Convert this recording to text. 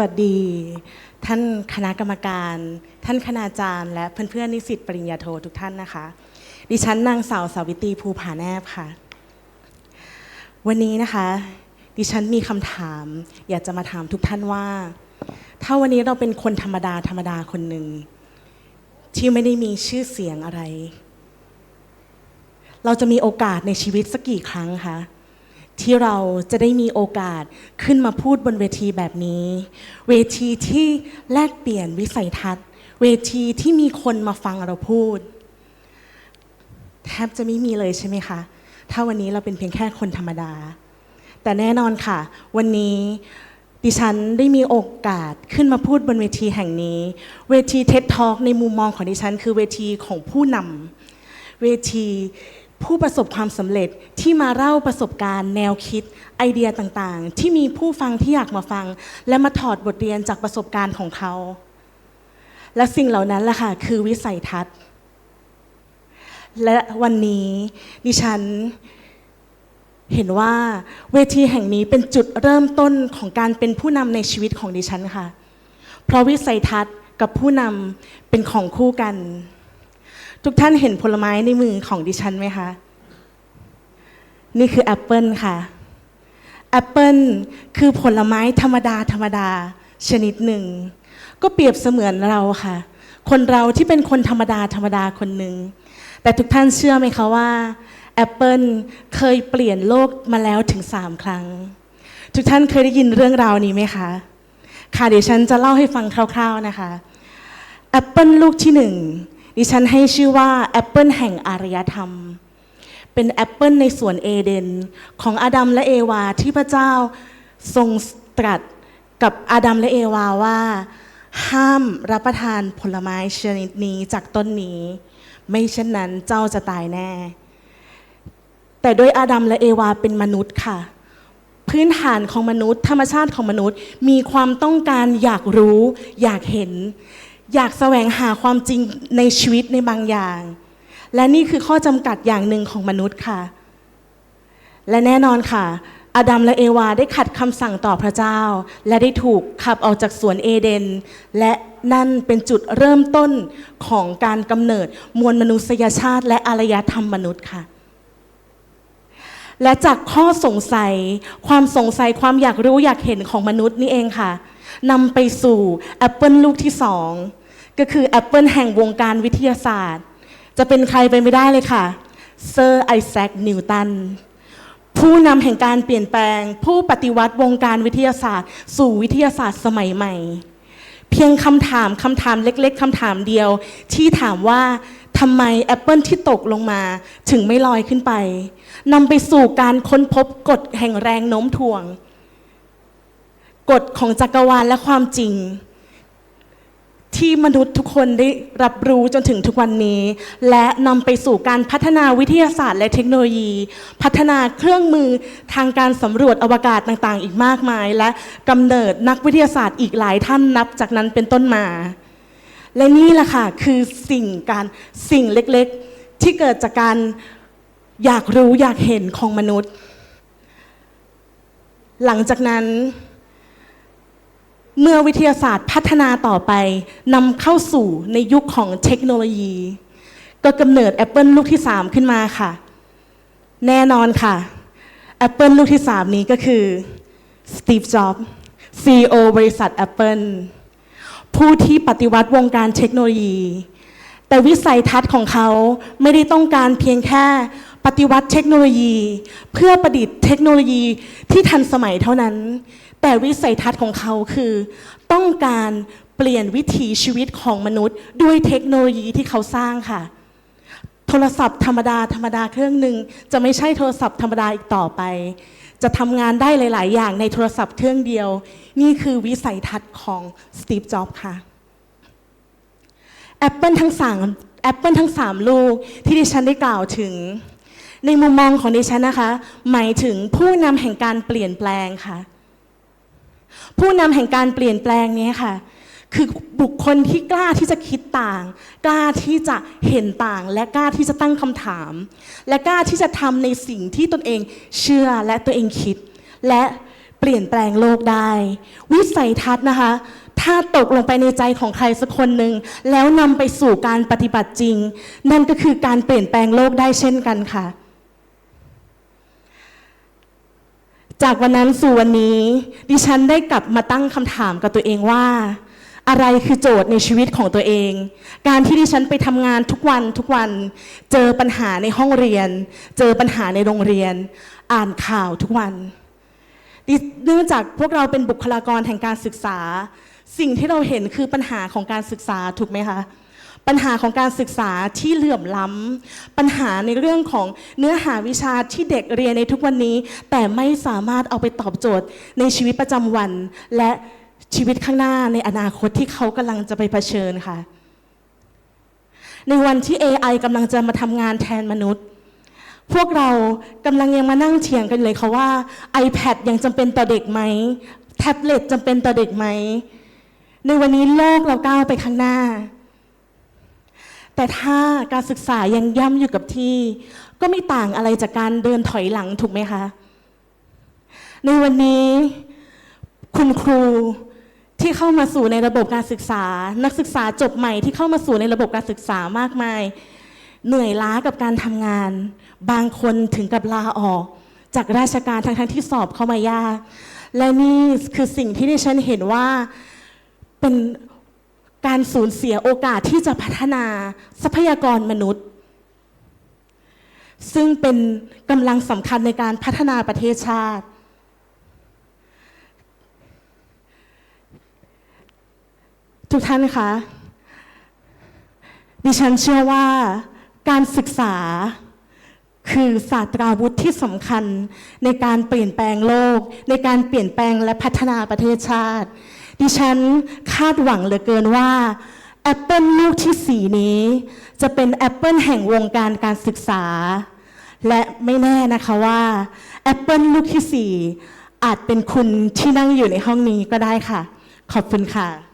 วัสดี ท่านคณะกรรมการ ท่านคณาจารย์ และเพื่อนๆนิสิตปริญญาโททุกท่านนะคะ ดิฉันนางสาวสาวิตรีภูผาแนบค่ะ วันนี้นะคะ ดิฉันมีคำถาม อยากจะมาถามทุกท่านว่า ถ้าวันนี้เราเป็นคนธรรมดาธรรมดาคนหนึ่งที่ไม่ได้มีชื่อเสียงอะไร เราจะมีโอกาสในชีวิตสักกี่ครั้งคะ ที่เราจะได้มีโอกาสขึ้นมาพูดบนเวทีแบบนี้ เวทีที่แลกเปลี่ยนวิสัยทัศน์ เวทีที่มีคนมาฟังเราพูด แทบจะไม่มีเลยใช่ไหมคะ ถ้าวันนี้เราเป็นเพียงแค่คนธรรมดา แต่แน่นอนค่ะ วันนี้ดิฉันได้มีโอกาสขึ้นมาพูดบนเวทีแห่งนี้ เวทีเท็ d ท a l k ในมุมมองของดิฉัน คือเวทีของผู้นำเวที ผู้ประสบความสำเร็จที่มาเล่าประสบการณ์แนวคิดไอเดียต่างๆ ที่มีผู้ฟังที่อยากมาฟัง และมาถอดบทเรียนจากประสบการณ์ของเขา และสิ่งเหล่านั้นแหละค่ะคือวิสัยทัศน์ และวันนี้ดิฉันเห็นว่าเวทีแห่งนี้เป็นจุดเริ่มต้นของการเป็นผู้นำในชีวิตของดิฉันค่ะ เพราะวิสัยทัศน์กับผู้นำเป็นของคู่กัน ทุกท่านเห็นผลไม้ในมือของดิฉันไหมคะ นี่คือแอปเปิลค่ะ แอปเปิลคือผลไม้ธรรมดาธรรมดาชนิดหนึ่ง ก็เปรียบเสมือนเราค่ะ คนเราที่เป็นคนธรรมดาธรรมดาคนหนึ่ง แต่ทุกท่านเชื่อไหมคะว่าแอปเปิลเคยเปลี่ยนโลกมาแล้วถึง3ครั้ง ทุกท่านเคยได้ยินเรื่องราวนี้ไหมคะ ค่ะเดี๋ยวฉันจะเล่าให้ฟังคร่าว ๆนะคะแอปเปิลลูกที่หนึ่ง ดิฉันให้ชื่อว่าแอปเปิลแห่งอารยธรรม เป็นแอปเปิลในสวนเอเดน ของอาดัมและเอวาที่พระเจ้าทรงตรัสกับอาดัมและเอวาว่า ห้ามรับประทานผลไม้ชนิดนี้จากต้นนี้ ไม่เช่นนั้นเจ้าจะตายแน่ แต่โดยอาดัมและเอวาเป็นมนุษย์ค่ะ พื้นฐานของมนุษย์ ธรรมชาติของมนุษย์ มีความต้องการอยากรู้ อยากเห็น อยากแสวงหาความจริงในชีวิตในบางอย่าง และนี่คือข้อจำกัดอย่างหนึ่งของมนุษย์ค่ะ และแน่นอนค่ะ อาดัมและเอวาได้ขัดคำสั่งต่อพระเจ้า และได้ถูกขับออกจากสวนเอเดน และนั่นเป็นจุดเริ่มต้นของการกำเนิดมวลมนุษยชาติ และอารยธรรมมนุษย์ค่ะและจากข้อสงสัย ความสงสัยความอยากรู้อยากเห็นของมนุษย์นี่เองค่ะ นำไปสู่แอปเปิลลูกที่สองก็คือแอปเปิลแห่งวงการวิทยาศาสตร์ จะเป็นใครไปไม่ได้เลยค่ะเซอร์ไอแซคนิวตันผู้นำแห่งการเปลี่ยนแปลง ผู้ปฏิวัติวงการวิทยาศาสตร์ สู่วิทยาศาสตร์สมัยใหม่ เพียงคำถามคำถามเล็กๆคำถามเดียว ที่ถามว่าทำไมแอปเปิลที่ตกลงมาถึงไม่ลอยขึ้นไปนำไปสู่การค้นพบกฎแห่งแรงโน้มถ่วง กฎของจักรวาลและความจริง ที่มนุษย์ทุกคนได้รับรู้จนถึงทุกวันนี้ และนำไปสู่การพัฒนาวิทยาศาสตร์และเทคโนโลยี พัฒนาเครื่องมือทางการสำรวจอวกาศต่างๆ อีกมากมาย และกำเนิดนักวิทยาศาสตร์อีกหลายท่านนับจากนั้นเป็นต้นมา และนี่แหละค่ะคือสิ่งการสิ่งเล็กๆ ที่เกิดจากการอยากรู้อยากเห็นของมนุษย์ หลังจากนั้น เมื่อวิทยาศาสตร์พัฒนาต่อไปนำเข้าสู่ในยุคของเทคโนโลยี ก็กำเนิด Apple ลูกที่ 3 ขึ้นมาค่ะ แน่นอนค่ะ Apple ลูกที่ 3 นี้ก็คือ Steve Jobs CEO บริษัท Apple ผู้ที่ปฏิวัติวงการเทคโนโลยี แต่วิสัยทัศน์ของเขาไม่ได้ต้องการเพียงแค่ปฏิวัติเทคโนโลยี เพื่อประดิษฐ์เทคโนโลยีที่ทันสมัยเท่านั้น แต่วิสัยทัศน์ของเขาคือ ต้องการเปลี่ยนวิถีชีวิตของมนุษย์ ด้วยเทคโนโลยีที่เขาสร้างค่ะ โทรศัพท์ธรรมดาธรรมดาเครื่องหนึ่งจะไม่ใช่โทรศัพท์ธรรมดาอีกต่อไป จะทำงานได้หลาย ๆ อย่างในโทรศัพท์เครื่องเดียว นี่คือวิสัยทัศน์ของสตีฟจ็อบส์ค่ะ Apple ทั้งสามแอปเปิลทั้งสามลูกที่ดิฉันได้กล่าวถึง ในมุมมองของดิฉันนะคะ หมายถึงผู้นำแห่งการเปลี่ยนแปลงค่ะ ผู้นำแห่งการเปลี่ยนแปลงนี้ค่ะ คือบุคคลที่กล้าที่จะคิดต่าง กล้าที่จะเห็นต่าง และกล้าที่จะตั้งคำถาม และกล้าที่จะทำในสิ่งที่ตนเองเชื่อและตัวเองคิด และเปลี่ยนแปลงโลกได้ วิสัยทัศน์นะคะ ถ้าตกลงไปในใจของใครสักคนหนึ่งแล้วนำไปสู่การปฏิบัติจริง นั่นก็คือการเปลี่ยนแปลงโลกได้เช่นกันค่ะ จากวันนั้นสู่วันนี้ ดิฉันได้กลับมาตั้งคำถามกับตัวเองว่า อะไรคือโจทย์ในชีวิตของตัวเอง การที่ดิฉันไปทำงานทุกวันทุกวัน เจอปัญหาในห้องเรียน เจอปัญหาในโรงเรียน อ่านข่าวทุกวันเนื่องจากพวกเราเป็นบุคลากรแห่งการศึกษา สิ่งที่เราเห็นคือปัญหาของการศึกษาถูกไหมคะ ปัญหาของการศึกษาที่เหลื่อมล้ำปัญหาในเรื่องของเนื้อหาวิชาที่เด็กเรียนในทุกวันนี้ แต่ไม่สามารถเอาไปตอบโจทย์ในชีวิตประจำวัน และชีวิตข้างหน้าในอนาคตที่เขากำลังจะไปเผชิญค่ะ ในวันที่ AI กำลังจะมาทำงานแทนมนุษย์ พวกเรากำลังยังมานั่งเถียงกันเลยค่ะว่า iPad ยังจำเป็นต่อเด็กไหมแท็บเล็ตจำเป็นต่อเด็กไหมในวันนี้โลกเราก้าวไปข้างหน้า แต่ถ้าการศึกษายังย่ำอยู่กับที่ ก็ไม่ต่างอะไรจากการเดินถอยหลังถูกไหมคะ ในวันนี้ คุณครูที่เข้ามาสู่ในระบบการศึกษา นักศึกษาจบใหม่ที่เข้ามาสู่ในระบบการศึกษามากมาย เหนื่อยล้ากับการทำงาน บางคนถึงกับลาออก จากราชการทั้งๆที่สอบเข้ามายาก และนี่คือสิ่งที่ดิฉันเห็นว่าเป็น การสูญเสียโอกาสที่จะพัฒนาทรัพยากรมนุษย์ ซึ่งเป็นกำลังสำคัญในการพัฒนาประเทศชาติ ทุกท่านคะ ดิฉันเชื่อว่าการศึกษาคือศาสตราวุธที่สำคัญในการเปลี่ยนแปลงโลก ในการเปลี่ยนแปลงและพัฒนาประเทศชาติ ดิฉันคาดหวังเหลือเกินว่าแอปเปิลลูกที่สีนี้ จะเป็นแอปเปิลแห่งวงการการศึกษา และไม่แน่นะคะว่าแอปเปิลลูกที่สี่อาจเป็นคุณที่นั่งอยู่ในห้องนี้ก็ได้ค่ะ ขอบคุณค่ะ